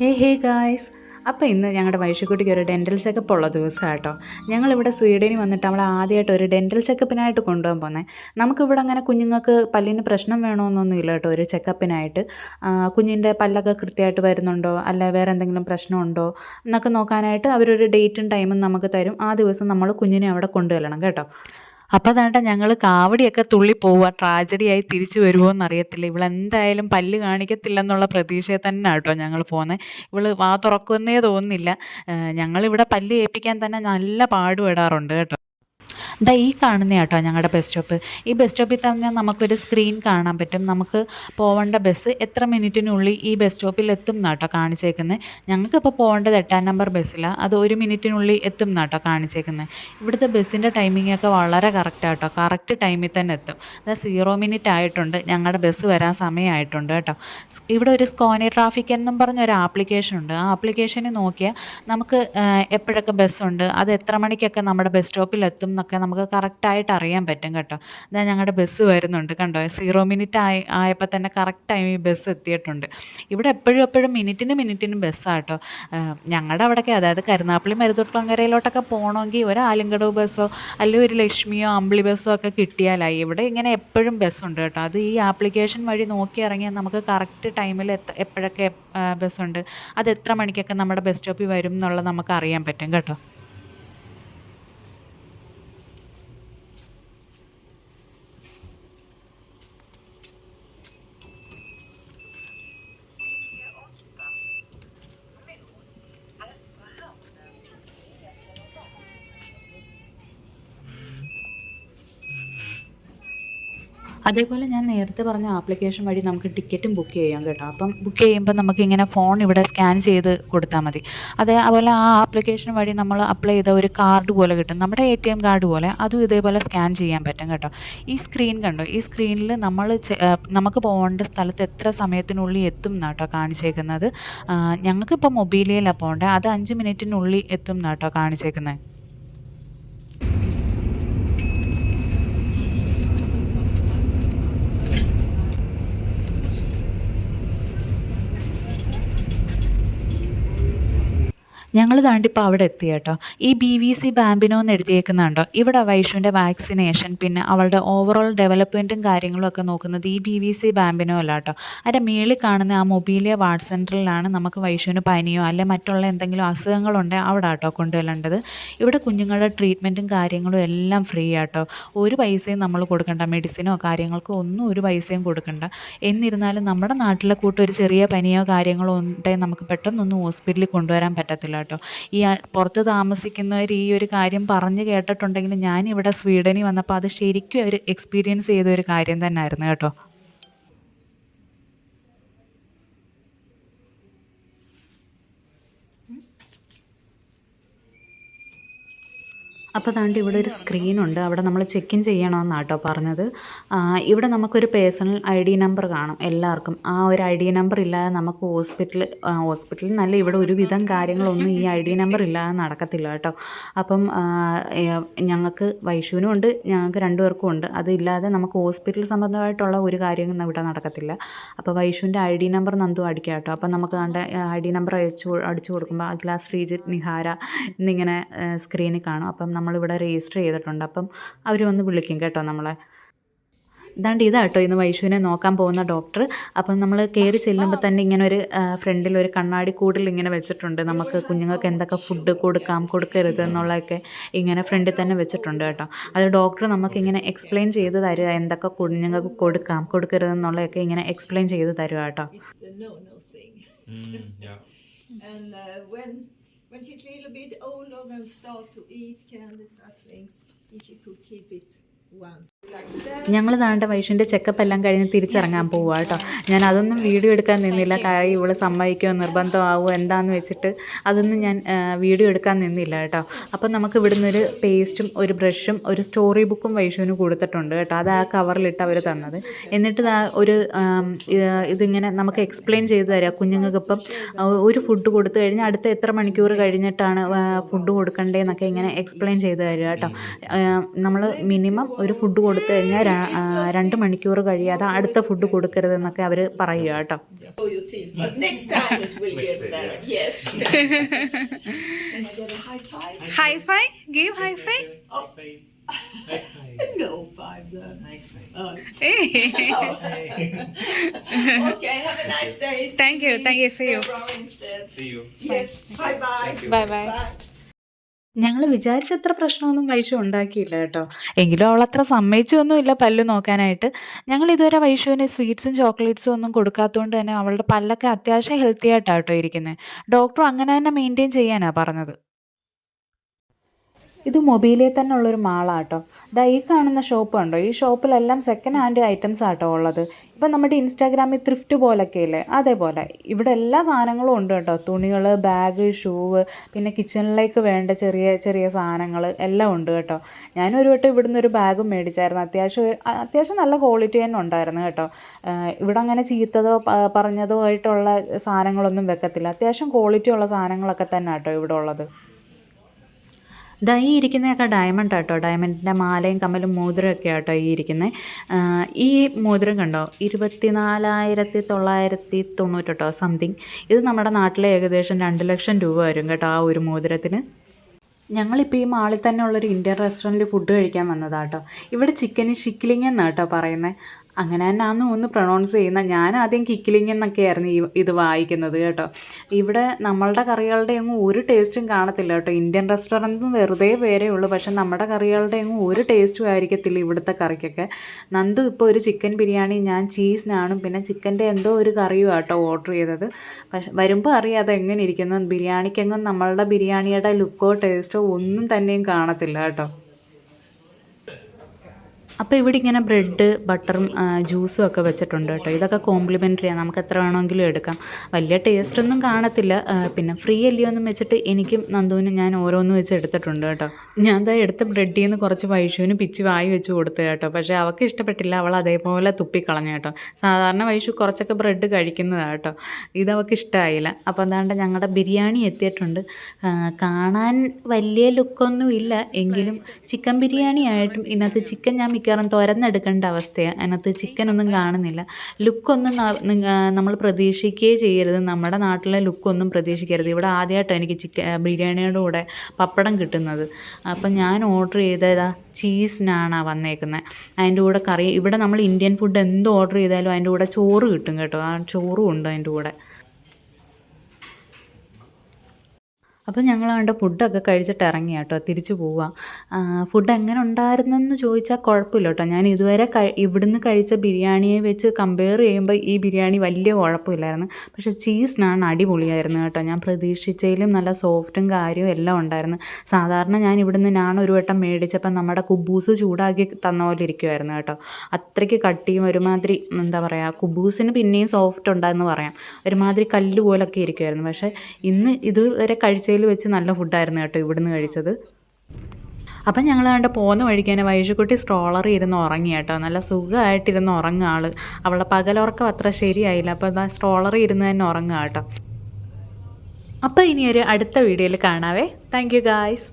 ഹേ hey guys അപ്പോൾ ഇന്ന് ഞങ്ങളുടെ വൈഷിക്കുട്ടിക്ക് ഒരു ഡെന്റൽ ചെക്കപ്പ് ഉള്ള ദിവസമാണ് കേട്ടോ ഞങ്ങളിവിടെ സ്വീഡനിൽ വന്നിട്ട് നമ്മൾ ആദ്യമായിട്ട് ഒരു ഡെന്റൽ ചെക്കപ്പിനായിട്ട് കൊണ്ടുപോകാൻ പോകുന്നത് നമുക്കിവിടെ അങ്ങനെ കുഞ്ഞുങ്ങൾക്ക് പല്ലിന് പ്രശ്നം വേണമെന്നൊന്നും ഇല്ല കേട്ടോ ഒരു ചെക്കപ്പിനായിട്ട് കുഞ്ഞിന്റെ പല്ലൊക്കെ കൃത്യമായിട്ട് വരുന്നുണ്ടോ? അല്ല വേറെ എന്തെങ്കിലും പ്രശ്നമുണ്ടോ? എന്നൊക്കെ നോക്കാനായിട്ട് അവരൊരു ഡേറ്റും ടൈമും നമുക്ക് തരും. ആ ദിവസം നമ്മൾ കുഞ്ഞിനെ അവിടെ കൊണ്ടുവരണം കേട്ടോ. അപ്പോൾ അതാണ്ട ഞങ്ങൾ കാവടിയൊക്കെ തുള്ളി പോവുക ട്രാജഡിയായി തിരിച്ചു വരുമോ എന്നറിയത്തില്ല. ഇവളെന്തായാലും പല്ല് കാണിക്കത്തില്ലെന്നുള്ള പ്രതീക്ഷയെ തന്നെ കേട്ടോ ഞങ്ങൾ പോകുന്നത് ഇവൾ വാ തുറക്കുന്നേ തോന്നുന്നില്ല. ഞങ്ങളിവിടെ പല്ല് ഏൽപ്പിക്കാൻ തന്നെ നല്ല പാടുപെടാറുണ്ട് കേട്ടോ. ദാ ഈ കാണുന്ന കേട്ടോ ഞങ്ങളുടെ ബസ് സ്റ്റോപ്പ് ഈ ബസ് സ്റ്റോപ്പിൽ തന്നെ നമുക്കൊരു സ്ക്രീൻ കാണാൻ പറ്റും. നമുക്ക് പോകേണ്ട ബസ് എത്ര മിനിറ്റിനുള്ളിൽ ഈ ബസ് സ്റ്റോപ്പിൽ എത്തും എന്നാട്ടോ കാണിച്ചേക്കുന്നത് ഞങ്ങൾക്കിപ്പോൾ പോകേണ്ടത് എട്ടാം നമ്പർ ബസ്സിലാണ് അത് ഒരു മിനിറ്റിനുള്ളിൽ എത്തും എന്നാട്ടോ കാണിച്ചേക്കുന്നത് ഇവിടുത്തെ ബസ്സിന്റെ ടൈമിംഗ് ഒക്കെ വളരെ കറക്റ്റ് ആട്ടോ കറക്റ്റ് ടൈമിൽ തന്നെ എത്തും. അതായത് സീറോ മിനിറ്റ് ആയിട്ടുണ്ട്. ഞങ്ങളുടെ ബസ് വരാൻ സമയമായിട്ടുണ്ട് കേട്ടോ. ഇവിടെ ഒരു സ്കോനി ട്രാഫിക് എന്നും പറഞ്ഞ ഒരു ആപ്ലിക്കേഷൻ ഉണ്ട്. ആ ആപ്ലിക്കേഷനിൽ നോക്കിയാൽ നമുക്ക് എപ്പോഴൊക്കെ ബസ്സുണ്ട് അത് എത്ര മണിക്കൊക്കെ നമ്മുടെ ബസ് സ്റ്റോപ്പിൽ എത്തും എന്നൊക്കെ നമുക്ക് കറക്റ്റായിട്ട് അറിയാൻ പറ്റും കേട്ടോ. ഇതാ ഞങ്ങളുടെ ബസ് വരുന്നുണ്ട് കണ്ടോ? സീറോ മിനിറ്റ് ആയി ആയപ്പോൾ തന്നെ കറക്റ്റ് ടൈം ഈ ബസ് എത്തിയിട്ടുണ്ട്. ഇവിടെ എപ്പോഴും എപ്പോഴും മിനിറ്റിന് മിനിറ്റിന് ബസ്സാണ് കേട്ടോ. ഞങ്ങളുടെ അവിടെയൊക്കെ അതായത് കരുനാപ്പള്ളി മരുതോട്ടുളങ്കരയിലോട്ടൊക്കെ പോകണമെങ്കിൽ ഒരു ആലിങ്കടവ് ബസ്സോ അല്ലെങ്കിൽ ഒരു ലക്ഷ്മിയോ അമ്പിളി ബസ്സോ ഒക്കെ കിട്ടിയാലായി. ഇവിടെ ഇങ്ങനെ എപ്പോഴും ബസ്സുണ്ട് കേട്ടോ. അത് ഈ ആപ്ലിക്കേഷൻ വഴി നോക്കി ഇറങ്ങിയാൽ നമുക്ക് കറക്റ്റ് ടൈമിൽ എപ്പോഴൊക്കെ ബസ്സുണ്ട് അത് എത്ര മണിക്കൊക്കെ നമ്മുടെ ബസ് സ്റ്റോപ്പിൽ വരും എന്നുള്ളത് നമുക്ക് അറിയാൻ പറ്റും കേട്ടോ. അതേപോലെ ഞാൻ നേരത്തെ പറഞ്ഞ ആപ്ലിക്കേഷൻ വഴി നമുക്ക് ടിക്കറ്റും ബുക്ക് ചെയ്യാം കേട്ടോ. അപ്പം ബുക്ക് ചെയ്യുമ്പോൾ നമുക്ക് ഇങ്ങനെ ഫോൺ ഇവിടെ സ്കാൻ ചെയ്ത് കൊടുത്താൽ മതി. അതേപോലെ ആ ആപ്ലിക്കേഷൻ വഴി നമ്മൾ അപ്ലൈ ചെയ്ത ഒരു കാർഡ് പോലെ കിട്ടും. നമ്മുടെ എ ടി എം കാർഡ് പോലെ അതും ഇതേപോലെ സ്കാൻ ചെയ്യാൻ പറ്റും കേട്ടോ. ഈ സ്ക്രീൻ കണ്ടോ? ഈ സ്ക്രീനിൽ നമ്മൾ നമുക്ക് പോകേണ്ട സ്ഥലത്ത് എത്ര സമയത്തിനുള്ളിൽ എത്തും എന്നാട്ടോ കാണിച്ചേക്കുന്നത്. ഞങ്ങൾക്കിപ്പോൾ മൊബൈലിലാണ് പോകേണ്ടത്. അത് അഞ്ച് മിനിറ്റിനുള്ളിൽ എത്തും എന്നാട്ടോ കാണിച്ചേക്കുന്നത്. ഞങ്ങൾ താണ്ടിപ്പോൾ അവിടെ എത്തി കേട്ടോ. ഈ ബി വി സി ബാമ്പിനോ എന്ന് എഴുതിയേക്കുന്നുണ്ടോ? ഇവിടെ വൈഷുവിന്റെ വാക്സിനേഷൻ പിന്നെ അവളുടെ ഓവറോൾ ഡെവലപ്മെന്റും കാര്യങ്ങളും ഒക്കെ നോക്കുന്നത് ഈ ബി വി സി ബാമ്പിനോ അല്ല കേട്ടോ. അതിന്റെ മേളിൽ കാണുന്ന ആ മൊബീലിയ വാർഡ് സെന്ററിലാണ് നമുക്ക് വൈഷുവിന് പനിയോ അല്ലെ മറ്റുള്ള എന്തെങ്കിലും അസുഖങ്ങളുണ്ടെങ്കിൽ അവിടെ കേട്ടോ കൊണ്ടുവരേണ്ടത്. ഇവിടെ കുഞ്ഞുങ്ങളുടെ ട്രീറ്റ്മെന്റും കാര്യങ്ങളും എല്ലാം ഫ്രീ ആട്ടോ. ഒരു പൈസയും നമ്മൾ കൊടുക്കണ്ട മെഡിസിനോ കാര്യങ്ങൾക്കോ ഒന്നും ഒരു പൈസയും കൊടുക്കണ്ട. എന്നിരുന്നാലും നമ്മുടെ നാട്ടിലെ കൂട്ടൊരു ചെറിയ പനിയോ കാര്യങ്ങളോ ഉണ്ടെങ്കിൽ നമുക്ക് പെട്ടെന്നൊന്നും ഹോസ്പിറ്റലിൽ കൊണ്ടുവരാൻ പറ്റത്തില്ല കേട്ടോ ഈ പുറത്ത് താമസിക്കുന്നവർ ഈ ഒരു കാര്യം പറഞ്ഞ് കേട്ടിട്ടുണ്ടെങ്കിൽ ഞാനിവിടെ സ്വീഡനിൽ വന്നപ്പോൾ അത് ശരിക്കും അവർ എക്സ്പീരിയൻസ് ചെയ്ത ഒരു കാര്യം തന്നെയായിരുന്നു കേട്ടോ. അപ്പോൾ താണ്ട് ഇവിടെ ഒരു സ്ക്രീനുണ്ട്. അവിടെ നമ്മൾ ചെക്ക് ഇൻ ചെയ്യണമെന്നാണ് കേട്ടോ പറഞ്ഞത് ഇവിടെ നമുക്കൊരു പേഴ്സണൽ ഐ ഡി നമ്പർ കാണും എല്ലാവർക്കും. ആ ഒരു ഐ ഡി നമ്പർ ഇല്ലാതെ നമുക്ക് ഹോസ്പിറ്റൽ ഹോസ്പിറ്റലിൽ നല്ല ഇവിടെ ഒരുവിധം കാര്യങ്ങളൊന്നും ഈ ഐ ഡി നമ്പർ ഇല്ലാതെ നടക്കത്തില്ല കേട്ടോ. അപ്പം ഞങ്ങൾക്ക് വൈഷുവിനും ഉണ്ട് ഞങ്ങൾക്ക് രണ്ടുപേർക്കും ഉണ്ട്. അതില്ലാതെ നമുക്ക് ഹോസ്പിറ്റൽ സംബന്ധമായിട്ടുള്ള ഒരു കാര്യങ്ങളും ഇവിടെ നടക്കത്തില്ല. അപ്പോൾ വൈഷുവിന്റെ ഐ ഡി നമ്പർ നന്ദു അടിക്കുക കേട്ടോ. അപ്പം നമുക്ക് കണ്ട ഐ ഡി നമ്പർ അയച്ചു അടിച്ചു കൊടുക്കുമ്പോൾ അഖില ശ്രീജിത്ത് നിഹാര എന്നിങ്ങനെ സ്ക്രീനിൽ കാണും. അപ്പം നമ്മളിവിടെ രജിസ്റ്റർ ചെയ്തിട്ടുണ്ട്. അപ്പം അവർ വന്ന് വിളിക്കും കേട്ടോ നമ്മളെ. ഇതാണ്ട് ഇതാട്ടോ ഇന്ന് വൈഷുവിനെ നോക്കാൻ പോകുന്ന ഡോക്ടർ അപ്പം നമ്മൾ കയറി ചെല്ലുമ്പോൾ തന്നെ ഇങ്ങനെ ഒരു ഫ്രണ്ടിൽ ഒരു കണ്ണാടി കൂടിൽ ഇങ്ങനെ വെച്ചിട്ടുണ്ട്. നമുക്ക് കുഞ്ഞുങ്ങൾക്ക് എന്തൊക്കെ ഫുഡ് കൊടുക്കാം കൊടുക്കരുത് എന്നുള്ളതൊക്കെ ഇങ്ങനെ ഫ്രണ്ടിൽ തന്നെ വെച്ചിട്ടുണ്ട് കേട്ടോ. അത് ഡോക്ടർ നമുക്ക് ഇങ്ങനെ എക്സ്പ്ലെയിൻ ചെയ്ത് തരിക എന്തൊക്കെ കുഞ്ഞുങ്ങൾക്ക് കൊടുക്കാം കൊടുക്കരുത് എന്നുള്ളതൊക്കെ ഇങ്ങനെ എക്സ്പ്ലെയിൻ ചെയ്ത് തരുക കേട്ടോ. when she's a little bit older, then start to eat candies and things, If you could keep it once. ഞങ്ങൾ താണ്ട വൈഷുവിന്റെ ചെക്കപ്പ് എല്ലാം കഴിഞ്ഞ് തിരിച്ചിറങ്ങാൻ പോവുക കേട്ടോ. ഞാൻ അതൊന്നും വീഡിയോ എടുക്കാൻ നിന്നില്ല. കാര്യം ഇവൾ സമ്മതിക്കുമോ നിർബന്ധമാവുമോ എന്താണെന്ന് വെച്ചിട്ട് അതൊന്നും ഞാൻ വീഡിയോ എടുക്കാൻ നിന്നില്ല കേട്ടോ. അപ്പം നമുക്ക് ഇവിടുന്ന് ഒരു പേസ്റ്റും ഒരു ബ്രഷും ഒരു സ്റ്റോറി ബുക്കും വൈഷുവിന് കൊടുത്തിട്ടുണ്ട് കേട്ടോ. അത് ആ കവറിലിട്ട് അവർ തന്നത്. എന്നിട്ട് ഒരു ഇതിങ്ങനെ നമുക്ക് എക്സ്പ്ലെയിൻ ചെയ്ത് തരാം. കുഞ്ഞുങ്ങൾക്കിപ്പം ഒരു ഫുഡ് കൊടുത്തു കഴിഞ്ഞാൽ അടുത്ത എത്ര മണിക്കൂർ കഴിഞ്ഞിട്ടാണ് ഫുഡ് കൊടുക്കണ്ടേന്നൊക്കെ ഇങ്ങനെ എക്സ്പ്ലെയിൻ ചെയ്ത് തരിക കേട്ടോ. നമ്മൾ മിനിമം ഒരു ഫുഡ് കൊടുത്തു കഴിഞ്ഞാൽ രണ്ട് മണിക്കൂർ കഴിയാതെ അടുത്ത ഫുഡ് കൊടുക്കരുതെന്നൊക്കെ അവർ പറയുക കേട്ടോ high five give high Oh. No five then. Oh. okay, have a nice day. Thank you, thank you, see you. See you. Yes, bye bye. bye bye ഞങ്ങൾ വിചാരിച്ചത്ര പ്രശ്നമൊന്നും വൈഷു ഉണ്ടാക്കിയില്ല കേട്ടോ. എങ്കിലും അവളത്ര സമ്മതിച്ചൊന്നുമില്ല പല്ല് നോക്കാനായിട്ട്. ഞങ്ങൾ ഇതുവരെ വൈഷുവിന് സ്വീറ്റ്സും ചോക്ലേറ്റ്സും ഒന്നും കൊടുക്കാത്തതുകൊണ്ട് തന്നെ അവളുടെ പല്ലൊക്കെ അത്യാവശ്യം ഹെൽത്തി ആയിട്ടാണ് കേട്ടോ ഇരിക്കുന്നത് ഡോക്ടറും അങ്ങനെ തന്നെ മെയിന്റെയിൻ ചെയ്യാനാണ് പറഞ്ഞത്. ഇത് മൊബൈലിൽ തന്നെ ഉള്ളൊരു മാളാട്ടോ. ദാ ഈ കാണുന്ന ഷോപ്പ് ഉണ്ടോ ഈ ഷോപ്പിലെല്ലാം സെക്കൻഡ് ഹാൻഡ് ഐറ്റംസ് ആട്ടോ ഉള്ളത്. ഇപ്പം നമ്മുടെ ഇൻസ്റ്റാഗ്രാമിൽ ത്രിഫ്റ്റ് പോലൊക്കെ ഇല്ലേ? അതേപോലെ. ഇവിടെ എല്ലാ സാധനങ്ങളും ഉണ്ട് കേട്ടോ. തുണികൾ ബാഗ് ഷൂവ് പിന്നെ കിച്ചണിലേക്ക് വേണ്ട ചെറിയ ചെറിയ സാധനങ്ങൾ എല്ലാം ഉണ്ട് കേട്ടോ. ഞാനൊരു വട്ടം ഇവിടുന്ന് ഒരു ബാഗും മേടിച്ചായിരുന്നു. അത്യാവശ്യം അത്യാവശ്യം നല്ല ക്വാളിറ്റി തന്നെ ഉണ്ടായിരുന്നു കേട്ടോ. ഇവിടെ അങ്ങനെ ചീത്തതോ പറഞ്ഞതോ ആയിട്ടുള്ള സാധനങ്ങളൊന്നും വെക്കത്തില്ല. അത്യാവശ്യം ക്വാളിറ്റി ഉള്ള സാധനങ്ങളൊക്കെ തന്നെ കേട്ടോ ഇവിടെ ഉള്ളത്. ദാ ഈ ഇരിക്കുന്നതൊക്കെ ഡയമണ്ട് ആട്ടോ. ഡയമണ്ടിന്റെ മാലയും കമ്മലും മോതിരം ഒക്കെ ആട്ടോ ഈ ഇരിക്കുന്നത് ഈ മോതിരം കണ്ടോ? ഇരുപത്തിനാലായിരത്തി തൊള്ളായിരത്തി തൊണ്ണൂറ്റെട്ടോ സംതിങ് ഇത് നമ്മുടെ നാട്ടിലെ ഏകദേശം രണ്ട് ലക്ഷം രൂപ വരും കേട്ടോ ആ ഒരു മോതിരത്തിന്. ഞങ്ങളിപ്പോൾ ഈ മാളിൽ തന്നെ ഉള്ളൊരു ഇന്ത്യൻ റെസ്റ്റോറന്റിൽ ഫുഡ് കഴിക്കാൻ വന്നതാട്ടോ. ഇവിടെ ചിക്കന് ഷിക്ലിംഗ് എന്നാട്ടോ പറയുന്നത് അങ്ങനെ തന്നെ ആന്ന് ഒന്ന് പ്രൊണൗൺസ് ചെയ്യുന്ന ഞാൻ ആദ്യം കിക്കിലിംഗ് എന്നൊക്കെയായിരുന്നു ഈ ഇത് വായിക്കുന്നത് കേട്ടോ. ഇവിടെ നമ്മളുടെ കറികളുടെ ഒന്നും ഒരു ടേസ്റ്റും കാണത്തില്ല കേട്ടോ. ഇന്ത്യൻ റെസ്റ്റോറന്റും വെറുതെ പേരേ ഉള്ളൂ. പക്ഷെ നമ്മുടെ കറികളുടെ ഒന്നും ഒരു ടേസ്റ്റും ആയിരിക്കത്തില്ല ഇവിടുത്തെ കറിക്കൊക്കെ. നന്ദു ഇപ്പോൾ ഒരു ചിക്കൻ ബിരിയാണി ഞാൻ ചീസിനാണും പിന്നെ ചിക്കന്റെ എന്തോ ഒരു കറിയും കേട്ടോ ഓർഡർ ചെയ്തത്. പക്ഷെ വരുമ്പോൾ അറിയാം അത് എങ്ങനെ ഇരിക്കുന്നു. ബിരിയാണിക്കെങ്ങും നമ്മളുടെ ബിരിയാണിയുടെ ലുക്കോ ടേസ്റ്റോ ഒന്നും തന്നെയും കാണത്തില്ല കേട്ടോ. അപ്പോൾ ഇവിടെ ഇങ്ങനെ ബ്രെഡ് ബട്ടറും ജ്യൂസും ഒക്കെ വെച്ചിട്ടുണ്ട് കേട്ടോ. ഇതൊക്കെ കോംപ്ലിമെന്ററിയാണ് നമുക്ക് എത്ര വേണമെങ്കിലും എടുക്കാം. വലിയ ടേസ്റ്റ് ഒന്നും കാണത്തില്ല. പിന്നെ ഫ്രീ അല്ലയോ എന്നും വെച്ചിട്ട് എനിക്കും നന്ദുവിനും ഞാൻ ഓരോന്നും വെച്ച് എടുത്തിട്ടുണ്ട് കേട്ടോ. ഞാൻ ദാ എടുത്ത ബ്രെഡിൽ നിന്ന് കുറച്ച് വൈഷുവിന് പിച്ച് വായി വെച്ച് കൊടുത്തു കേട്ടോ. പക്ഷേ അവൾക്ക് ഇഷ്ടപ്പെട്ടില്ല. അവൾ അതേപോലെ തുപ്പിക്കളഞ്ഞു കേട്ടോ. സാധാരണ വൈഷു കുറച്ചൊക്കെ ബ്രെഡ് കഴിക്കുന്നതാണ് കേട്ടോ. ഇത് അവൾക്ക് ഇഷ്ടമായില്ല അപ്പോൾ അതാണ്ട് ഞങ്ങളുടെ ബിരിയാണി എത്തിയിട്ടുണ്ട്. കാണാൻ വലിയ ലുക്കൊന്നും ഇല്ല. എങ്കിലും ചിക്കൻ ബിരിയാണി ആയിട്ടും ഇതിനകത്ത് ചിക്കൻ ഞാൻ മിക്കവാറും തുരന്നെടുക്കേണ്ട അവസ്ഥയാണ് അതിനകത്ത് ചിക്കനൊന്നും കാണുന്നില്ല. ലുക്കൊന്നും നമ്മൾ പ്രതീക്ഷിക്കുകയേ ചെയ്യരുത്. നമ്മുടെ നാട്ടിലെ ലുക്കൊന്നും പ്രതീക്ഷിക്കരുത്. ഇവിടെ ആദ്യമായിട്ടാണ് എനിക്ക് ചിക്കൻ ബിരിയാണിയുടെ കൂടെ പപ്പടം കിട്ടുന്നത്. അപ്പം ഞാൻ ഓർഡർ ചെയ്തതാ ചീസ് നാണാണ് വന്നേക്കുന്നത് അതിന്റെ കൂടെ കറി ഇവിടെ നമ്മൾ ഇന്ത്യൻ ഫുഡ് എന്ത് ഓർഡർ ചെയ്താലും അതിന്റെ കൂടെ ചോറ് കിട്ടും കേട്ടോ. ആ ചോറും ഉണ്ട് അതിന്റെ കൂടെ? അപ്പോൾ അവിടെ ഫുഡൊക്കെ കഴിച്ചിട്ട് ഇറങ്ങി കേട്ടോ തിരിച്ചു പോവാം. ഫുഡ് എങ്ങനെ ഉണ്ടായിരുന്നെന്ന് ചോദിച്ചാൽ കുഴപ്പമില്ല കേട്ടോ. ഞാൻ ഇതുവരെ കഴി ഇവിടുന്ന് കഴിച്ച ബിരിയാണിയെ വെച്ച് കമ്പയർ ചെയ്യുമ്പോൾ ഈ ബിരിയാണി വലിയ കുഴപ്പമില്ലായിരുന്നു. പക്ഷേ ചീസ് നാൻ അടിപൊളിയായിരുന്നു കേട്ടോ. ഞാൻ പ്രതീക്ഷിച്ചതിലും നല്ല സോഫ്റ്റും കാര്യവും എല്ലാം ഉണ്ടായിരുന്നു. സാധാരണ ഞാൻ ഇവിടുന്ന് ഞാൻ ഒരു വട്ടം മേടിച്ചപ്പോൾ നമ്മുടെ കുബൂസ് ചൂടാക്കി തന്ന പോലെ ഇരിക്കുമായിരുന്നു കേട്ടോ. അത്രയ്ക്ക് കട്ടിയും ഒരുമാതിരി എന്താ പറയുക കുബൂസിന് പിന്നെയും സോഫ്റ്റ് ഉണ്ടായെന്ന് പറയാം. ഒരുമാതിരി കല്ല് പോലൊക്കെ ഇരിക്കുമായിരുന്നു പക്ഷേ ഇന്ന് ഇതുവരെ കഴിച്ചതിൽ വെച്ച് നല്ല ഫുഡായിരുന്നു കേട്ടോ ഇവിടുന്ന് കഴിച്ചത്. അപ്പം ഞങ്ങൾ കണ്ട് പോകുന്ന വഴിക്ക് തന്നെ വൈഷുക്കുട്ടി സ്ട്രോളറിൽ ഇരുന്ന് ഉറങ്ങി കേട്ടോ. നല്ല സുഖമായിട്ടിരുന്ന് ഉറങ്ങുക ആൾ അവളുടെ പകലുറക്കം അത്ര ശരിയായില്ല. അപ്പോൾ സ്ട്രോളറി ഇരുന്ന് തന്നെ ഉറങ്ങുക കേട്ടോ. അപ്പോൾ ഇനി ഒരു അടുത്ത വീഡിയോയിൽ കാണാവേ. Thank you guys